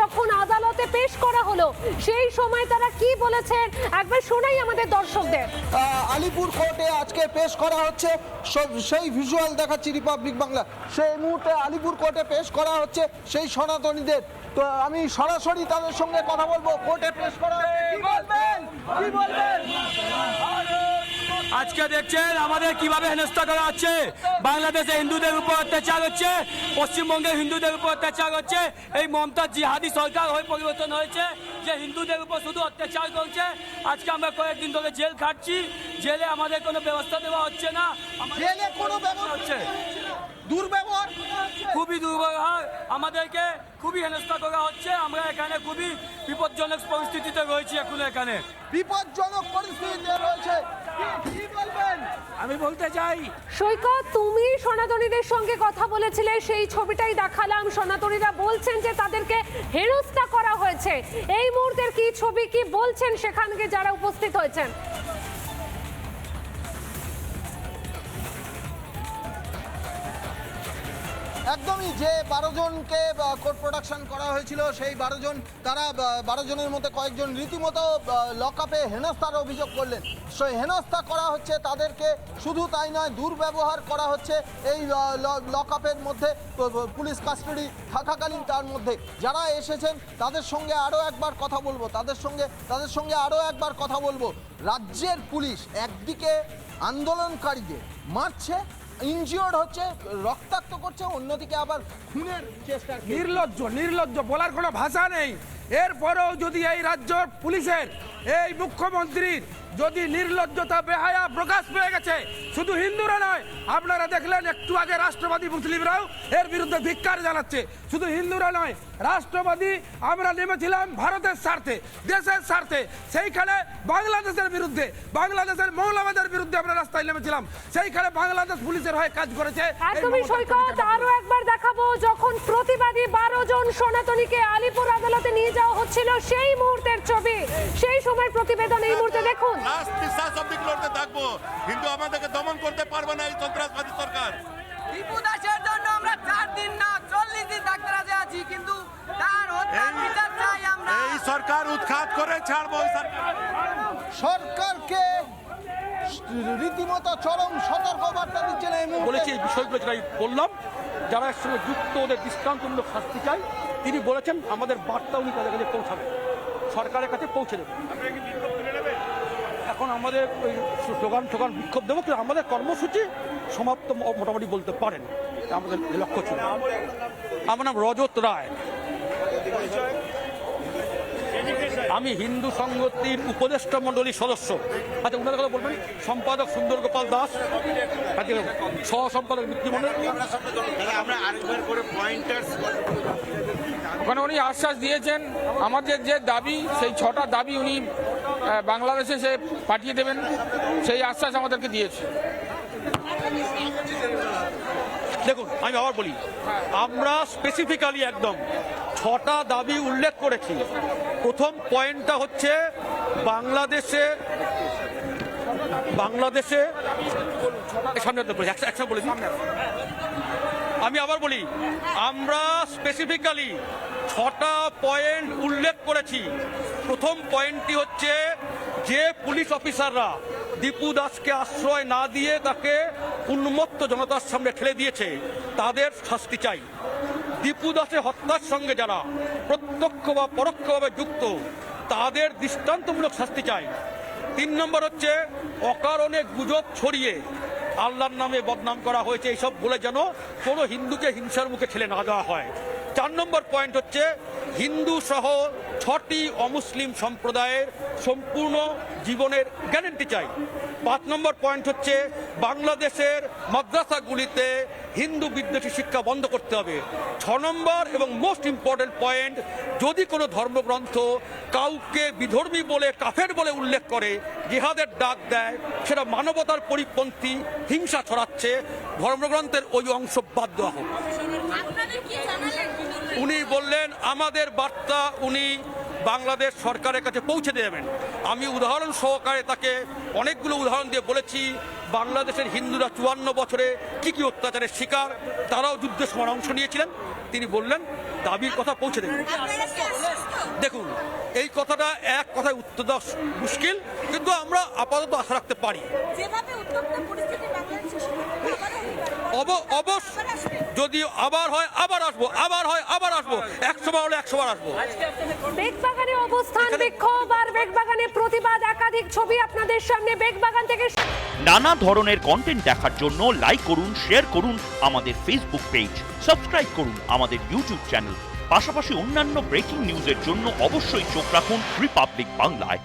যখন আদালতে পেশ করা হলো, সেই সময় তারা কি বলেছেন? একবার শোনাই আমাদের দর্শকদের। আলিপুর কোর্টে আজকে পেশ করা হচ্ছে সেই ভিজুয়াল দেখাচ্ছি রিপাবলিক বাংলা সেই মুহূর্তে আলিপুর কোর্টে পেশ করা হচ্ছে সেই সনাতনীদের। তো আমি সরাসরি তাদের সঙ্গে কথা বলব। কোর্টে পেশ করা। কি বলবেন? কি বলবেন? আজকে দেখছেন আমাদের কীভাবে হেনস্থা করা হচ্ছে। বাংলাদেশে হিন্দুদের উপর অত্যাচার হচ্ছে পশ্চিমবঙ্গে হিন্দুদের উপর অত্যাচার হচ্ছে এই মমতা জিহাদি সরকার হয়ে পরিবর্তন হয়েছে যে হিন্দুদের উপর শুধু অত্যাচার করছে। আজকে আমরা কয়েকদিন ধরে জেল খাটছি জেলে আমাদের কোনো ব্যবস্থা দেওয়া হচ্ছে না। জেলে কোনো ব্যবস্থা হচ্ছে। দুর্ব্যবহার? খুবই দুর্ব্যবহার। আমাদেরকে খুবই হেনস্থা করা হচ্ছে। আমরা এখানে খুবই বিপজ্জনক পরিস্থিতিতে রয়েছি এখন এখানে। বিপজ্জনক পরিস্থিতিতে রয়েছে। আমি বলতে চাই, সৈকত, তুমি সনাতনীদের সঙ্গে কথা বলেছিলে, সেই ছবিটাই দেখালাম। সনাতনীরা বলছেন যে তাদেরকে হেনস্থা করা হয়েছে। এই মুহূর্তের কি ছবি, কি বলছেন সেখানকে যারা উপস্থিত হয়েছেন? একদমই যে বারো জনকে কোর্ট প্রোডাকশন করা হয়েছিল, সেই বারো জন, তারা বারো জনের মধ্যে কয়েকজন রীতিমতো লকআপে হেনস্থার অভিযোগ করলেন। সেই হেনস্থা করা হচ্ছে তাদেরকে, শুধু তাই নয়, দুর্ব্যবহার করা হচ্ছে এই লকআপের মধ্যে পুলিশ কাস্টাডি থাকাকালীন তার মধ্যে। যারা এসেছেন, তাদের সঙ্গে আরও একবার কথা বলব, তাদের সঙ্গে তাদের সঙ্গে আরও একবার কথা বলব। রাজ্যের পুলিশ একদিকে আন্দোলনকারীদের মারছে ইনজিওর্ড হচ্ছে রক্তাক্ত করছে অন্যদিকে আবার খুনের চেষ্টা নির্লজ্জ নির্লজ্জ বলার কোনো ভাষা নেই। এরপরেও যদি এই রাজ্য পুলিশের এই মুখ্যমন্ত্রীর যদি নির্লজ্জতা বেহায়া প্রকাশ পেয়ে গেছে শুধু হিন্দুরা নয় আপনারা দেখলেন একটু আগে রাষ্ট্রবাদী মুসলিমরাও এর বিরুদ্ধে ধিক্কার জানাচ্ছে। শুধু হিন্দুরা নয় রাষ্ট্রবাদী আমরা নেমেছিলাম ভারতের স্বার্থে দেশের স্বার্থে। সেইখানে বাংলাদেশের বিরুদ্ধে বাংলাদেশের মৌলবাদের বিরুদ্ধে আমরা রাস্তায় নেমেছিলাম। সেইখানে বাংলাদেশ পুলিশের হয়ে কাজ করেছে। দেখাবো যখন প্রতিবাদী বারো জন সনাতনীকে আলিপুর আদালতে নিয়ে যাওয়া হচ্ছিল সেই মুহূর্তের ছবি সেই সময় প্রতিবেদন এই মুহূর্তে দেখুন। লড়তে থাকব। কিন্তু আমাদেরকে দমন করতে পারবে না এই সন্ত্রাসবাদী সরকার। টিপু দাসের জন্য আমরা চার দিন না চল্লিশ দিন থাকতে আছি কিন্তু তার হত্যার বিচার চাই আমরা। এই সরকার উৎখাত করে ছাড়বো এই সরকার। সরকারকে রীতিমতো চরম সতর্কবার্তা দিচ্ছেন এই মুহূর্তে। বলেছি এই বিষয়গুলো যেটা বললাম যারা এর সঙ্গে যুক্ত, ওদের দৃষ্টান্তমূলক শাস্তি চাই। তিনি বলেছেন, আমাদের বার্তা উনি তাদের কাছে পৌঁছাবে। সরকারের কাছে পৌঁছে দেবে। এখন আমাদের ওই স্লোগান ঠোগান বিক্ষোভ দেবো, কিন্তু আমাদের কর্মসূচি সমাপ্ত মোটামুটি বলতে পারেন। আমাদের লক্ষ্য ছিল। আমার নাম রজত রায়। আমি হিন্দু সংগতির উপদেষ্টা মণ্ডলীর সদস্য। আচ্ছা উনাদের কথা বলবেন? সম্পাদক সুন্দর গোপাল দাস সহ সম্পাদক মৃত্যুমণ্ডল আমরা আরেকবার করে পয়েন্টার্স ওখানে উনি আশ্বাস দিয়েছেন আমাদের যে দাবি সেই ছটা দাবি উনি বাংলাদেশে সে পাঠিয়ে দেবেন সেই আশ্বাস আমাদেরকে দিয়েছে। দেখুন, আমি আবার বলি, আমরা স্পেসিফিক্যালি একদম ছটা দাবি উল্লেখ করেছি। প্রথম পয়েন্টটা হচ্ছে বাংলাদেশে বাংলাদেশে সামনে আমি আবার বলি, আমরা স্পেসিফিক্যালি ছটা পয়েন্ট উল্লেখ করেছি। প্রথম পয়েন্টটি হচ্ছে যে পুলিশ অফিসাররা দীপু দাসকে আশ্রয় না দিয়ে তাকে উন্মত্ত জনতার সামনে ঠেলে দিয়েছে, তাদের শাস্তি চাই। দীপু দাসের হত্যার সঙ্গে যারা প্রত্যক্ষ বা পরোক্ষভাবে যুক্ত, তাদের দৃষ্টান্তমূলক শাস্তি চাই। তিন নম্বর হচ্ছে, অকারণে গুজব ছড়িয়ে আল্লাহর নামে বদনাম করা হয়েছে, এইসব বলে যেন কোনো হিন্দুকে হিংসার মুখে ঠেলে না দেওয়া হয়। চার নম্বর পয়েন্ট হচ্ছে, হিন্দু সহ ছটি অমুসলিম সম্প্রদায়ের সম্পূর্ণ জীবনের গ্যারেন্টি চাই। পাঁচ নম্বর পয়েন্ট হচ্ছে বাংলাদেশের মাদ্রাসাগুলিতে হিন্দু বিদ্বেষী শিক্ষা বন্ধ করতে হবে। ছ নম্বর এবং মোস্ট ইম্পর্টেন্ট পয়েন্ট যদি কোনো ধর্মগ্রন্থ কাউকে বিধর্মী বলে কাফের বলে উল্লেখ করে জিহাদের ডাক দেয় সেটা মানবতার পরিপন্থী হিংসা ছড়াচ্ছে ধর্মগ্রন্থের ওই অংশ বাদ দেওয়া হোক। উনি বললেন আমাদের বার্তা উনি বাংলাদেশ সরকারের কাছে পৌঁছে দেবেন আমি উদাহরণ সহকারে তাকে অনেকগুলো উদাহরণ দিয়ে বলেছি বাংলাদেশের হিন্দুরা চুয়ান্ন বছরে কি কি অত্যাচারের শিকার তারাও যুদ্ধের সময় অংশ নিয়েছিলেন। তিনি বললেন দাবির কথা পৌঁছে দেবেন দেখুন এই কথাটা এক কথায় উত্তর দেওয়া মুশকিল কিন্তু আমরা আপাতত আশা রাখতে পারি। অবশ্য যদি আবার হয় আবার আসব আবার হয় আবার আসব। একশো বার হলে একশো বার আসব। বেগবাগানে অবস্থান বিক্ষোভ আর বেগবাগানে প্রতিবাদ একাধিক ছবি আপনাদের সামনে। বেগবাগান থেকে নানা ধরনের কন্টেন্ট দেখার জন্য লাইক করুন শেয়ার করুন আমাদের ফেসবুক পেজ সাবস্ক্রাইব করুন আমাদের ইউটিউব চ্যানেল পাশাপাশি অন্যান্য ব্রেকিং নিউজের জন্য অবশ্যই চোখ রাখুন রিপাবলিক বাংলায়